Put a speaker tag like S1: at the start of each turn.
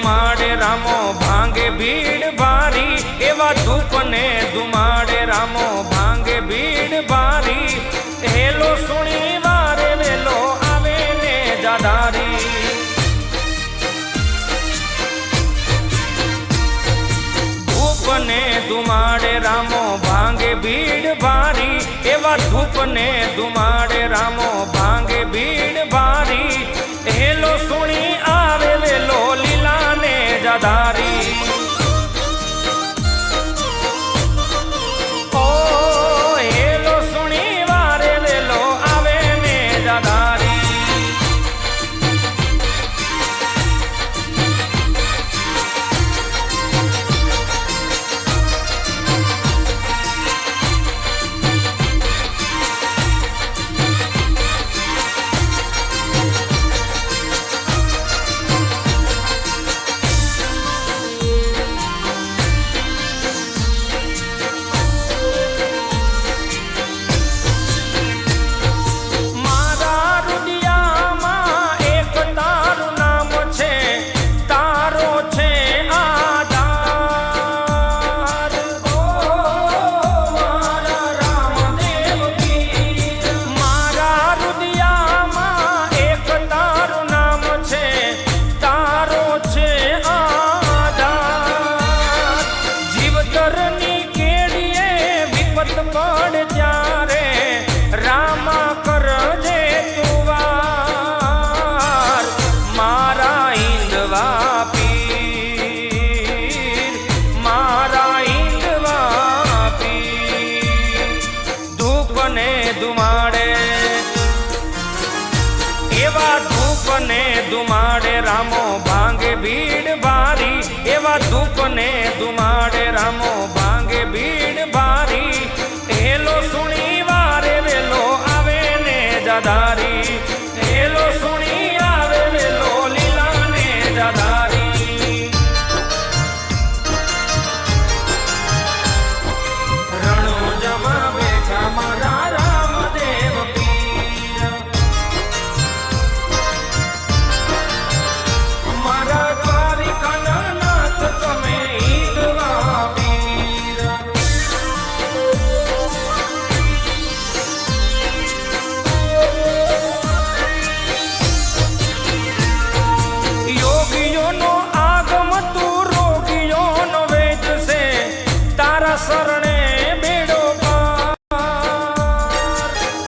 S1: ધુમાડે રામો ભાંગે ભીડ ભારી, એવા ધૂપ ને ધુમાડે રામો ભાંગે ભીડ ભારી. હેલો સુણી વારે વેલો આવે ને જાદારી ધૂપ ને ધુમાડે રામો ભાંગે ભીડ ભારી, એવા ધૂપ ને ધુમાડે રામો ભાંગે ભીડ પડ ત્યારે રામા કરજે તુવાર. મારા ઈંદવા પીર, મારા ઈંદવા પીર. ધૂપ ને ધુમાડે, એવા ધૂપને ધુમાડે રામો ભાંગે ભીડ ભારી. એવા ધૂપને ભારી Sarané.